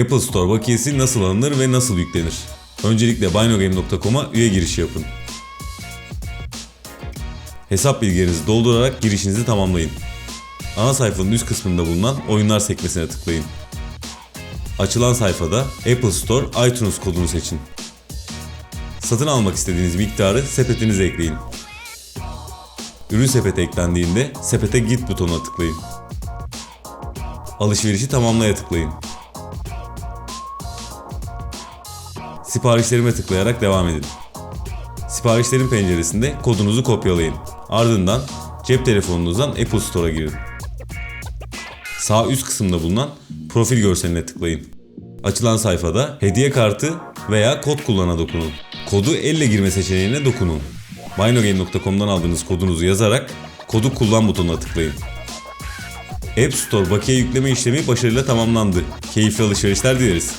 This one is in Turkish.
Apple Store bakiyesi nasıl alınır ve nasıl yüklenir? Öncelikle binogame.com'a üye girişi yapın. Hesap bilgilerinizi doldurarak girişinizi tamamlayın. Ana sayfanın üst kısmında bulunan oyunlar sekmesine tıklayın. Açılan sayfada Apple Store iTunes kodunu seçin. Satın almak istediğiniz miktarı sepetinize ekleyin. Ürün sepete eklendiğinde sepete git butonuna tıklayın. Alışverişi tamamlaya tıklayın. Siparişlerime tıklayarak devam edin. Siparişlerin penceresinde kodunuzu kopyalayın. Ardından cep telefonunuzdan Apple Store'a girin. Sağ üst kısımda bulunan profil görseline tıklayın. Açılan sayfada hediye kartı veya kod kullana dokunun. Kodu elle girme seçeneğine dokunun. Binogame.com'dan aldığınız kodunuzu yazarak kodu kullan butonuna tıklayın. App Store bakiye yükleme işlemi başarıyla tamamlandı. Keyifli alışverişler dileriz.